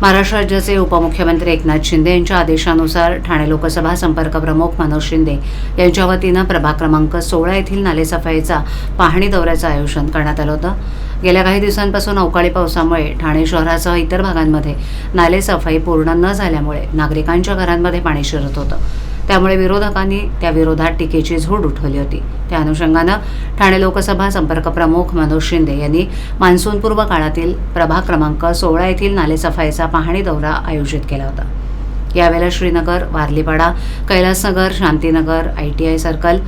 महाराष्ट्र राज्याचे उपमुख्यमंत्री एकनाथ शिंदे यांच्या आदेशानुसार ठाणे लोकसभा संपर्क प्रमुख मनोज शिंदे यांच्या वतीनं प्रभाग क्रमांक सोळा येथील नालेसफाईचा पाहणी दौऱ्याचं आयोजन करण्यात आलं होतं. गेल्या काही दिवसांपासून अवकाळी पावसामुळे ठाणे शहरासह इतर भागांमध्ये नालेसफाई पूर्ण न झाल्यामुळे नागरिकांच्या घरांमध्ये पाणी शिरत होतं. त्यामुळे विरोधकांनी त्या विरोधात टीकेची झोड उठवली होती. त्या अनुषंगानं ठाणे लोकसभा संपर्क प्रमुख मनोज शिंदे यांनी मान्सूनपूर्व काळातील प्रभाग क्रमांक सोळा येथील नालेसफाईचा पाहणी दौरा आयोजित केला होता. यावेळेला Srinagar Warlipada Kailasnagar Shantinagar I T I circle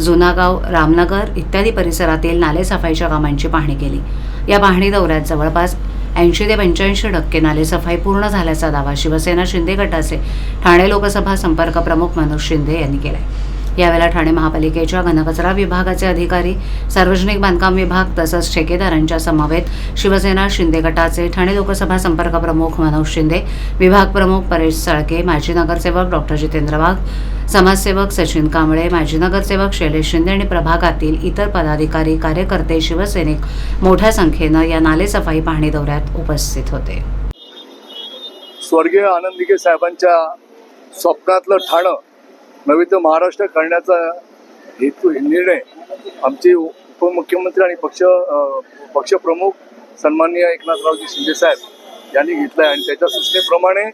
Junagaon Ramnagar इत्यादी परिसरातील नालेसफाईच्या कामांची पाहणी केली. या पाहणी दौऱ्यात जवळपास ऐंशी ते पंच्याऐंशी टक्के नालेसफाई पूर्ण झाल्याचा दावा शिवसेना शिंदे गटाचे ठाणे लोकसभा संपर्क प्रमुख मनोज शिंदे यांनी केला आहे यावेळेला ठाणे महापालिकेच्या घनकचरा विभागाचे अधिकारी सार्वजनिक बांधकाम विभाग तसंच ठेकेदारांच्या समवेत शिवसेना शिंदे गटाचे ठाणे लोकसभा संपर्क प्रमुख मनोज शिंदे विभाग प्रमुख परेश साळके माजी नगरसेवक डॉक्टर जितेंद्र वाघ समाजसेवक सचिन कांबळे माजी नगरसेवक शैलेश शिंदे आणि प्रभागातील इतर पदाधिकारी कार्यकर्ते शिवसैनिक मोठ्या संख्येनं या नालेसफाई पाहणी दौऱ्यात उपस्थित होते. स्वर्गीय आनंदिके साहेबांच्या स्वप्नातलं ठाणं नव्हे तर महाराष्ट्र करण्याचा हेतू निर्णय आमचे उपमुख्यमंत्री आणि पक्ष पक्षप्रमुख सन्माननीय एकनाथरावजी शिंदे साहेब यांनी घेतलाय आणि त्याच्या सूचनेप्रमाणे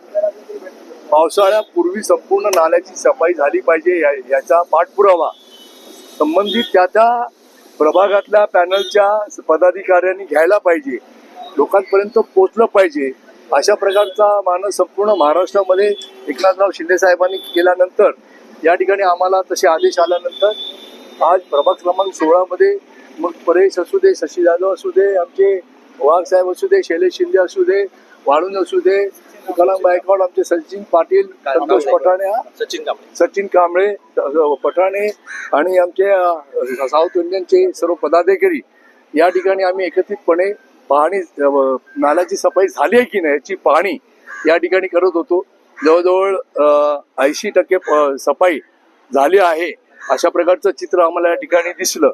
पावसाळ्यापूर्वी संपूर्ण नाल्याची सफाई झाली पाहिजे या- याचा पाठपुरावा संबंधित त्या त्या प्रभागातल्या पॅनलच्या पदाधिकाऱ्यांनी घ्यायला पाहिजे लोकांपर्यंत पोचलं पाहिजे. अशा प्रकारचा मानस संपूर्ण महाराष्ट्रामध्ये एकनाथराव शिंदे साहेबांनी केल्यानंतर या ठिकाणी आम्हाला तसे आदेश आल्यानंतर आज प्रभाग क्रमांक सोळामध्ये मग परेश असू दे शशी जाधव असू दे आमचे वाघ साहेब असू दे शैलेश शिंदे असू दे वाळून असू दे तुकाराम गायकवाड आमचे सचिन पाटील संतोष पठाणे सचिन कांबळे. सचिन कांबळे पठाणे आणि आमचे साऊथ इंडियनचे सर्व पदाधिकारी या ठिकाणी आम्ही एकत्रितपणे पाहणी नाल्याची सफाई झाली आहे की नाही याची पाहणी या ठिकाणी करत होतो. जवळजवळ ऐंशी टक्के प- सफाई झाली आहे. अशा प्रकारचं चित्र आम्हाला या ठिकाणी दिसलं.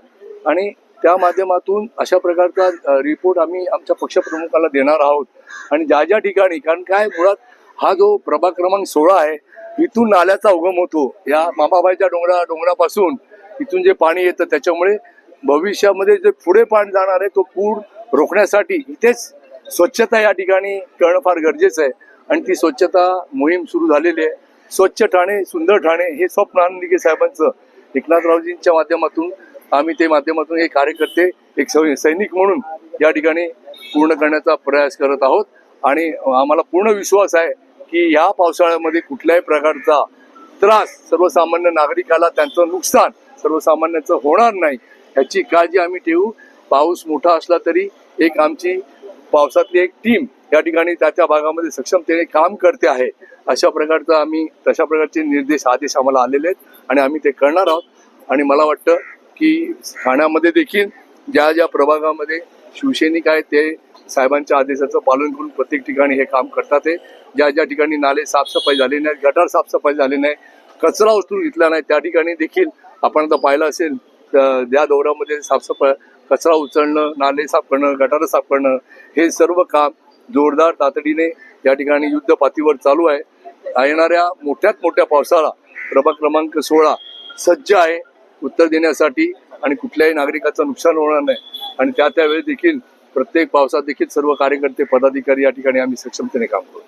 आणि त्या माध्यमातून अशा प्रकारचा रिपोर्ट आम्ही आमच्या पक्षप्रमुखाला देणार आहोत. आणि ज्या ज्या ठिकाणी कारण काय मुळात हा जो प्रभाग क्रमांक सोळा आहे इथून नाल्याचा उगम होतो. या मामाबाईच्या डोंगरा डोंगरापासून इथून जे पाणी येतं त्याच्यामुळे भविष्यामध्ये जे पुढे पाणी जाणार आहे तो पूर रोखण्यासाठी इथेच स्वच्छता या ठिकाणी करणं फार गरजेचं आहे. आणि ती स्वच्छता मोहीम सुरू झालेली आहे. स्वच्छ ठाणे सुंदर ठाणे हे स्वप्न आनंदिके साहेबांचं. एकनाथरावजींच्या माध्यमातून आम्ही ते माध्यमातून एक कार्यकर्ते एक सैनिक म्हणून या ठिकाणी पूर्ण करण्याचा प्रयास करत आहोत. आणि आम्हाला पूर्ण विश्वास आहे की या पावसाळ्यामध्ये कुठल्याही प्रकारचा त्रास सर्वसामान्य नागरिकाला त्यांचं नुकसान सर्वसामान्याचं होणार नाही याची काळजी आम्ही ठेवू. पाऊस मोठा असला तरी एक आमची पावसातली एक टीम या ठिकाणी त्या त्या भागामध्ये सक्षमतेने काम करते आहे. अशा प्रकारचं आम्ही तशा प्रकारचे निर्देश आदेश आम्हाला आलेले आहेत आणि आम्ही ते करणार आहोत. आणि मला वाटतं की ठाण्यामध्ये देखील ज्या ज्या प्रभागामध्ये शिवसैनिक आहेत ते साहेबांच्या आदेशाचं पालन करून प्रत्येक ठिकाणी हे काम करतात आहे. ज्या ज्या ठिकाणी नाले साफसफाई झाली नाही गटार साफसफाई झाली नाही कचरा उचलून घेतला नाही त्या ठिकाणी देखील आपण आता पाहिलं असेल अं, ज्या दौऱ्यामध्ये साफसफाई कचरा उचलणं नाले साफ करणं गटारं साफ करणं हे सर्व काम जोरदार तातडीने या ठिकाणी युद्ध पातळीवर चालू आहे. येणाऱ्या मोठ्यात मोठ्या पावसाळा प्रभाग क्रमांक सोळा सज्ज आहे उत्तर देण्यासाठी आणि कुठल्याही नागरिकाचं नुकसान होणार नाही. आणि त्या त्यावेळी देखील प्रत्येक पावसात देखील सर्व कार्यकर्ते पदाधिकारी या ठिकाणी आम्ही सक्षमतेने काम करू.